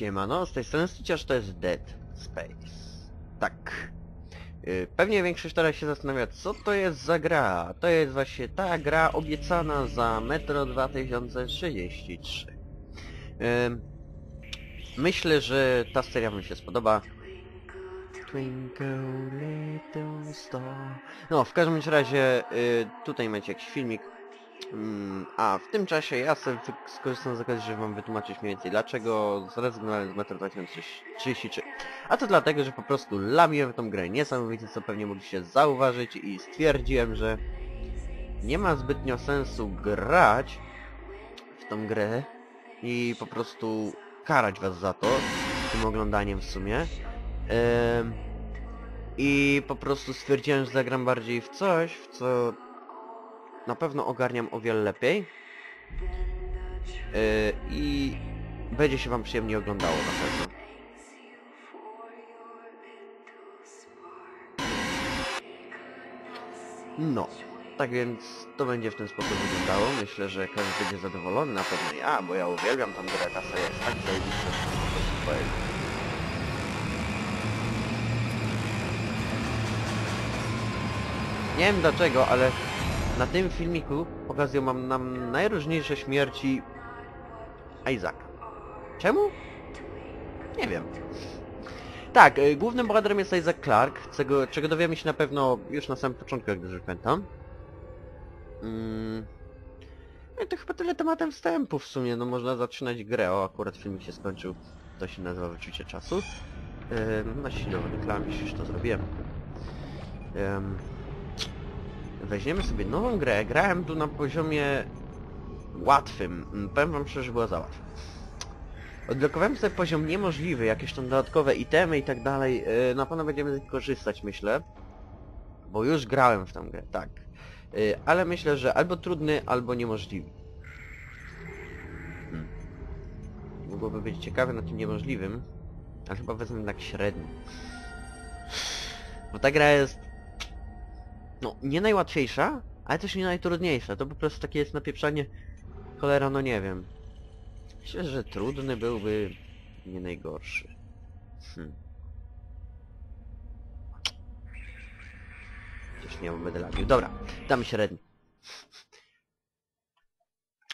Siemano, z tej strony Styciarz to jest Dead Space. Tak. Y, Pewnie większość teraz się zastanawia, co to jest za gra. To jest właśnie ta gra obiecana za Metro 2033. Ym, Myślę, że ta seria wam się spodoba. Twinkle little star. No, w każdym razie y, tutaj macie jakiś filmik. Mm, A w tym czasie ja sobie skorzystam z okazji, żeby wam wytłumaczyć mniej więcej dlaczego zrezygnowałem z Metro 2033. A to dlatego, że po prostu lamiłem tą grę niesamowicie, co pewnie mogliście zauważyć i stwierdziłem, że nie ma zbytnio sensu grać w tą grę i po prostu karać was za to, tym oglądaniem w sumie. I po prostu stwierdziłem, że zagram bardziej w coś, w co na pewno ogarniam o wiele lepiej. Yy, I będzie się wam przyjemnie oglądało na pewno. No, tak więc to będzie w ten sposób wyglądało. Myślę, że każdy będzie zadowolony, na pewno ja, bo ja uwielbiam tą grę, ta seria jest tak zajebista, że. Nie wiem dlaczego, ale na tym filmiku pokazują mam nam najróżniejsze śmierci Isaaca. Czemu? Nie wiem. Tak, y, głównym bohaterem jest Isaac Clark, czego, czego dowiemy się na pewno już na samym początku, jak dobrze pamiętam. Mm. No i to chyba tyle tematem wstępu w sumie, no można zaczynać grę, o akurat filmik się skończył, to się nazywa Wyczucie Czasu. Yy, na siłę reklam, jeśli już to zrobiłem. Ym, weźmiemy sobie nową grę. Grałem tu na poziomie łatwym. Mm, Powiem wam szczerze, że była za łatwa. Odblokowałem sobie poziom niemożliwy, jakieś tam dodatkowe itemy i tak dalej. Yy, Na pewno będziemy z nich korzystać, myślę. Bo już grałem w tę grę, tak. Yy, Ale myślę, że albo trudny, albo niemożliwy. Hmm. Mogłoby być ciekawe na tym niemożliwym, ale chyba wezmę tak średni. Bo ta gra jest no, nie najłatwiejsza, ale też nie najtrudniejsza. To po prostu takie jest napieprzanie... Cholera, no nie wiem. Myślę, że trudny byłby nie najgorszy. Hm. Coś nie będę labił. Dobra, damy średni.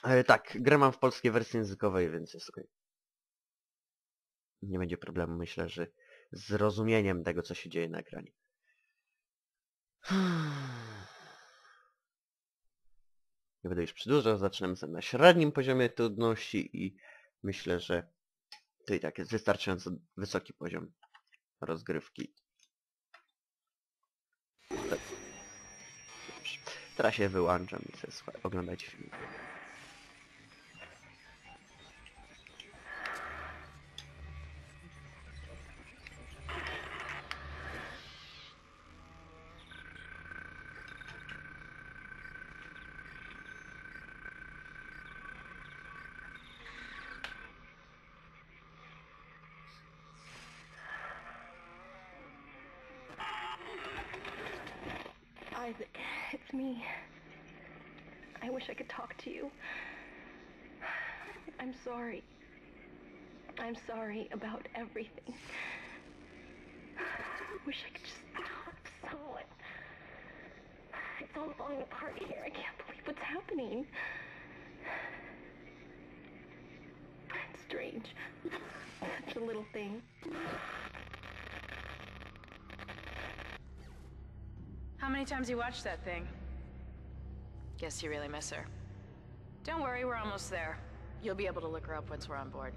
E, tak, grę mam w polskiej wersji językowej, więc jest okej. Nie będzie problemu, myślę, że zrozumieniem tego, co się dzieje na ekranie. Nie będę już przedłużał, zaczynamy sobie na średnim poziomie trudności i myślę, że to i tak jest wystarczająco wysoki poziom rozgrywki. Teraz się wyłączam i sobie oglądajcie film. Isaac, it's me. I wish I could talk to you. I'm sorry. I'm sorry about everything. I wish I could just talk to someone. It's all falling apart here. I can't believe what's happening. It's strange. Such a little thing. How many times you watched that thing? Guess you really miss her. Don't worry, we're almost there. You'll be able to look her up once we're on board.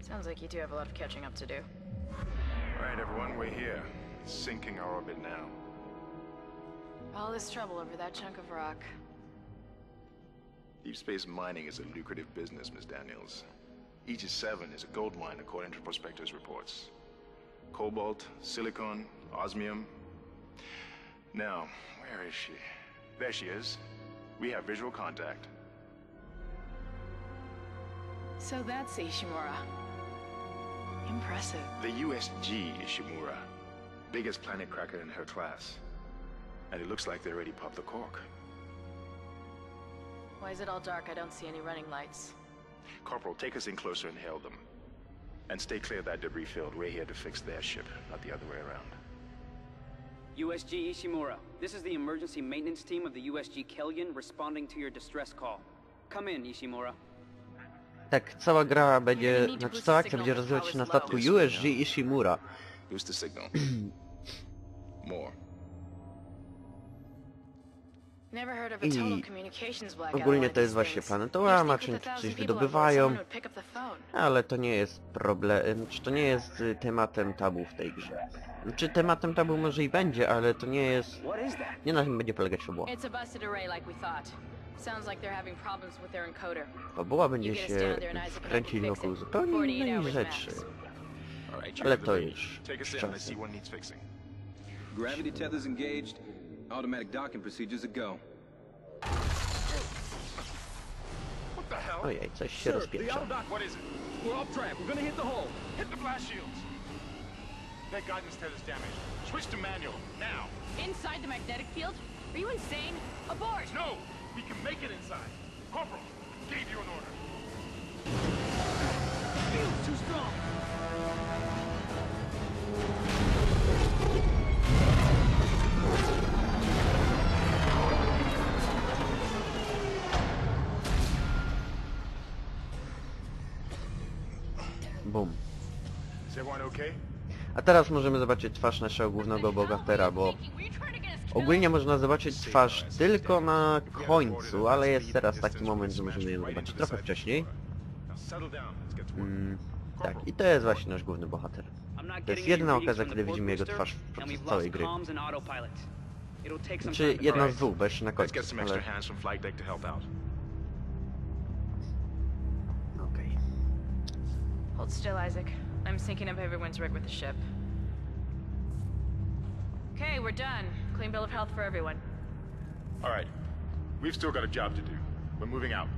Sounds like you do have a lot of catching up to do. All right, everyone, we're here. Sinking our orbit now. All this trouble over that chunk of rock. Deep space mining is a lucrative business, Miss Daniels. Aegis 7 is a gold mine according to prospectors' reports. Cobalt, silicon, osmium. Now, where is she? There she is. We have visual contact. So that's Ishimura. Impressive. The USG Ishimura. Biggest planet cracker in her class. And it looks like they already popped the cork. Why is it all dark? I don't see any running lights. Corporal, take us in closer and hail them. And stay clear of that debris field. We're here to fix their ship, not the other way around. USG Ishimura, this is the emergency maintenance team of the USG Kellion responding to your distress call. Come in, Ishimura. Tak, cała gra będzie, znaczy cała akcja będzie rozgrywać się na statku USG Ishimura. Boost the signal. More. I ogólnie to jest właśnie planetołama, a coś wydobywają. Ale to nie jest problem, czy to nie jest y, tematem tabu w tej grze. Czy tematem tabu może i będzie, ale to nie jest, nie na tym będzie polegać fabuła. Fabuła będzie się kręcić wokół zupełnie 48 innej rzeczy. Ale to już z czasem. Gravity tethers engaged. Automatic docking procedures a go. What the hell? Ojej, coś się dock, What is it? We're off track. We're gonna hit the hull. Hit the blast shields. That guidance tether's damaged. Switch to manual, now. Inside the magnetic field? Are you insane? Abort! No! We can make it inside. Corporal, gave you an order. Field's too strong. A teraz możemy zobaczyć twarz naszego głównego bogatera, bo ogólnie można zobaczyć twarz tylko na końcu, ale jest teraz taki moment, że możemy ją zobaczyć trochę wcześniej. Mm, tak, i to jest właśnie nasz główny bohater. To jest readings okazja, kiedy widzimy jego twarz podczas całej gry. Czy jedna z dwóch, bo jeszcze na końcu, ale... Hold still, Isaac. I'm syncing up everyone's rig with the ship. Okay, we're done. Clean bill of health for everyone. All right. We've still got a job to do. We're moving out.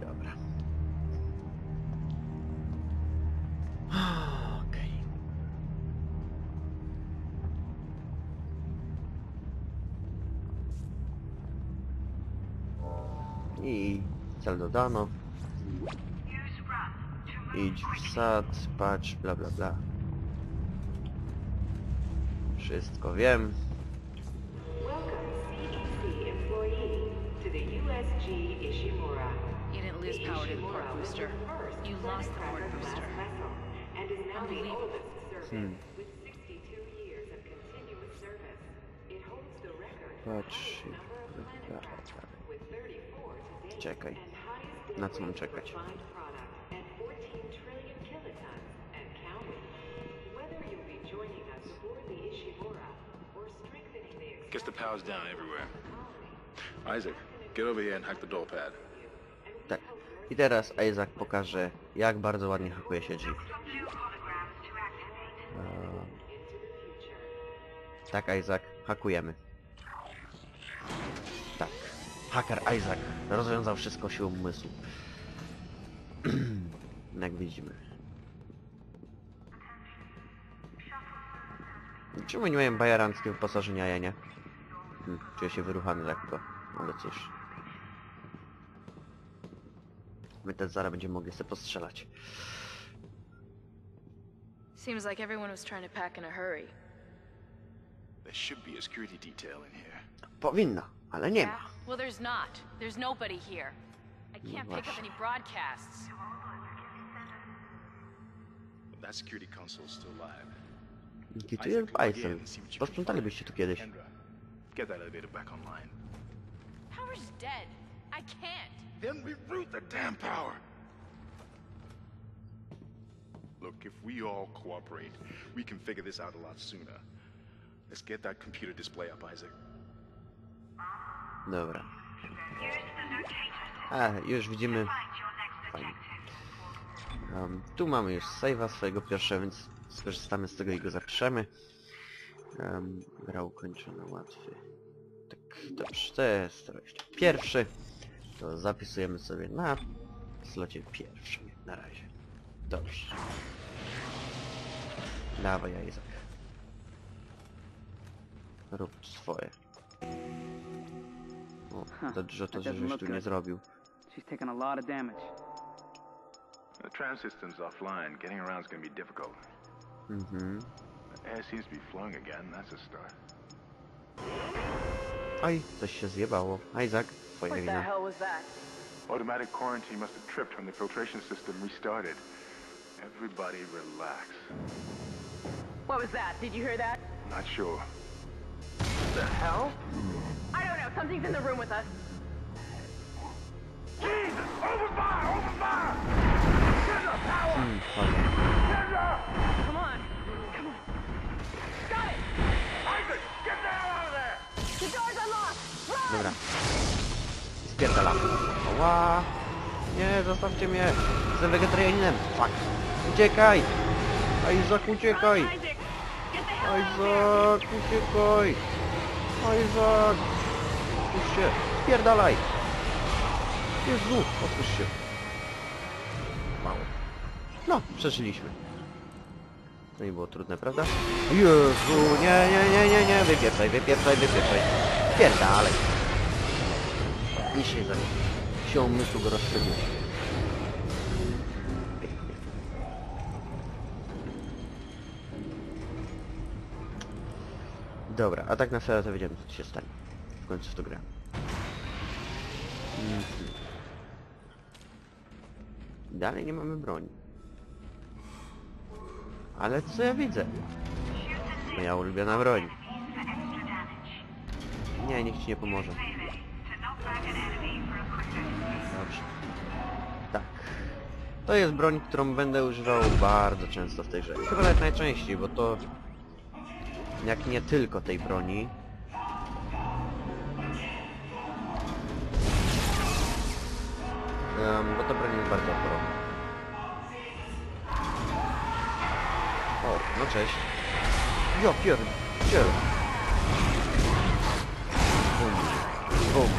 Dobra. Okej. I cel dodano. Idź w sad, patrz, bla bla bla. Wszystko wiem. Welcome, CEC employee, to the USG Ishimura. You didn't lose power to the port Ishimura was booster. the first You lost the port firecracker booster. class vessel and is now the Unbelievable. oldest service with 62 years of continuous service. It holds the record for Patrz. highest number of bla, planet bla, tracks bla. with 34 to date Czekaj. and highest Na co mam delivery czekać? Guess the power's down everywhere. Isaac, get over here and hack the door pad. Tak. I teraz Isaac pokaże, jak bardzo ładnie hakuje drzwi. Eee, tak, Isaac, hakujemy. Tak. Hacker Isaac rozwiązał wszystko siłą umysłu. jak widzimy. Czemu nie mają bajeranckiego wyposażenia, ja nie? Hmm, czuję się wyruchany lekko, ale cóż. My też zaraz będziemy mogli sobie postrzelać. Seems like everyone was trying to pack in a hurry. There should be a security detail in here. Powinna, ale nie ma. Well, there's not. There's nobody here. I can't pick up any broadcasts. That security console's still live. Gituję Isaac, log in bajsem. and see what you can Posprzątalibyście tu kiedyś. Kendra, get that elevator back online. Power's dead. I can't. Then reroute the damn power! Look, if we all cooperate, we can figure this out a lot sooner. Let's get that computer display up, Isaac. Dobra. A, już widzimy. Fajnie. Um, tu mamy już save'a swojego pierwszego, więc skorzystamy z tego i go zapiszemy. Um, gra ukończona, łatwy. Tak, dobrze, to jest 21. To zapisujemy sobie na slocie pierwszym na razie. Dobrze. Dawaj, Isaac. Rób swoje. O, to, że doesn't żeś tu nie zrobił. She's taken a lot of damage. The tram system's offline. Getting around's gonna be difficult. Mhm. The air seems to be flowing again. That's a start. Oj, coś się zjebało. Isaac, twoja What the wina. hell was that? Automatic quarantine must have tripped when the filtration system restarted. Everybody relax. What was that? Did you hear that? Not sure. The hell? I don't know. Something's in the room with us. Hmm, Spierdalam. Ła! Nie, zostawcie mnie! Jestem wegetarianinem! Fuck! Uciekaj! Isaac, uciekaj! Isaac, uciekaj! Isaac! Otwórz się! Spierdalaj! Jezu, otwórz się! Mało. No, przeżyliśmy. To nie było trudne, prawda? Jezu, nie, nie, nie, nie, nie, wypieprzaj, wypieprzaj, wypieprzaj. Spierdalaj. Się nie zacznie. Siłą umysłu go rozstrzygnie. Dobra, a tak na serio to wiedziałem co się stanie. W końcu w to gra. Mhm. Dalej nie mamy broni. Ale co ja widzę? Moja ulubiona broń. Nie, nikt ci nie pomoże. To jest broń, którą będę używał bardzo często w tej grze. Chyba nawet najczęściej, bo to... Jak nie tylko tej broni. Em, bo ta broń jest bardzo oporowa. O, no cześć. Jo, pierdziel. Bum. Bum.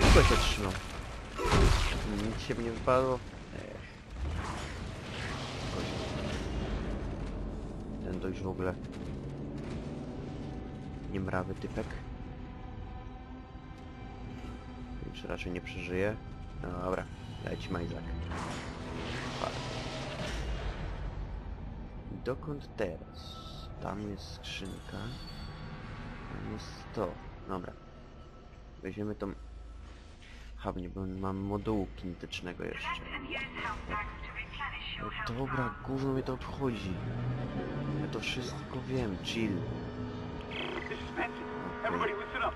Długo się trzymał. Nic się nie wypadło. Ten już w ogóle... Niemrawy typek. Już raczej nie przeżyje. No dobra, leci Majzak. Dokąd teraz? Tam jest skrzynka. Tam jest to. Dobra. Weźmiemy tą... Hawnie, bo mam modułu kinetycznego jeszcze. No dobra, gówno mnie to obchodzi. Ja to wszystko wiem, chill. Everybody listen up.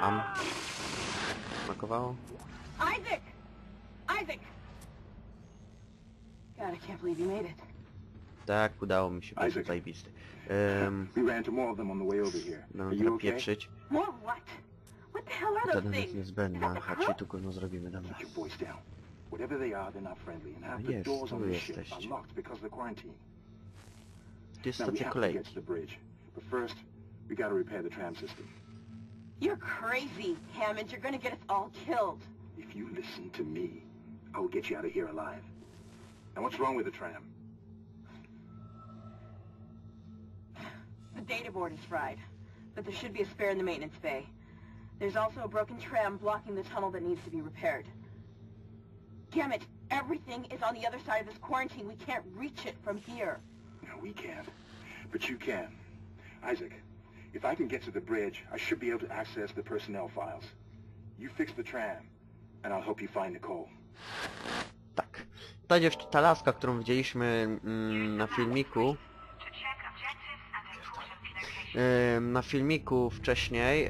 Am. Smakowało? Isaac. Isaac. God, I can't believe you made it. Tak, udało mi się, bardzo Isaac. zajebisty. Um, We ran into more of them on the way over here. no, Are you okay? More pieprzyć. what? What the hell are To those nawet things? niezbędne, Is that the a ci crew? tu gówno zrobimy, dobra. Keep your voice down. Whatever they are, they're not friendly, and half the jest, doors tu on the ship are jesteście. locked because of the quarantine. Tu jest Now we stacja have to get kolejki. to the bridge, but first we gotta repair the tram system. You're crazy, Hammond. You're gonna get us all killed. If you listen to me, I will get you out of here alive. Now what's wrong with the tram? Data board is fried, but there should be a spare in the maintenance bay. There's also a broken tram blocking the tunnel that needs to be repaired. Damn it! Everything is on the other side of this quarantine. We can't reach it from here. No, we can't. But you can. Isaac, if I can get to the bridge, I should be able to access the personnel files. You fix the tram, and I'll help you find Nicole. Tak. Ta, dziew- ta laska, którą widzieliśmy mm, na filmiku, Na filmiku wcześniej,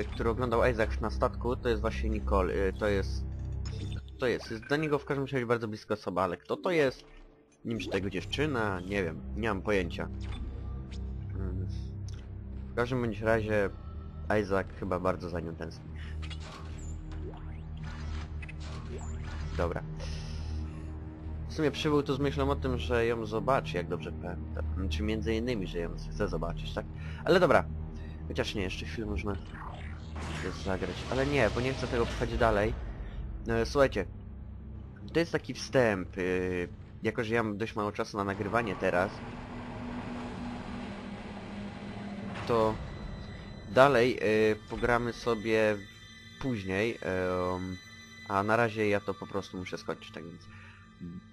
y, który oglądał Isaac na statku, to jest właśnie Nicole. y, To jest... To jest. Jest dla niego w każdym razie bardzo bliska osoba, ale kto to jest? Wiem, czy to jego dziewczyna, nie wiem, nie mam pojęcia. W każdym bądź razie Isaac chyba bardzo za nią tęskni. Dobra. W sumie przybył tu z myślą o tym, że ją zobaczy, jak dobrze pamiętam. Czy między innymi, że ją chce zobaczyć, tak? Ale dobra. Chociaż nie, jeszcze chwilę można zagrać. Ale nie, bo nie chcę tego pchać dalej. E, słuchajcie. To jest taki wstęp. y, jako, że ja mam dość mało czasu na nagrywanie teraz, to Dalej y, pogramy sobie później, em, a na razie ja to po prostu muszę skończyć, tak więc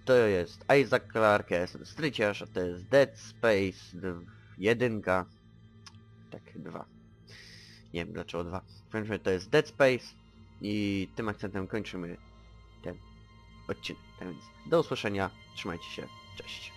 to jest Isaac Clarke, jestem Stryciarz, a to jest Dead Space 1, tak, dwa. Nie wiem dlaczego dwa. Razie to jest Dead Space i tym akcentem kończymy ten odcinek. Tak więc do usłyszenia, trzymajcie się, cześć.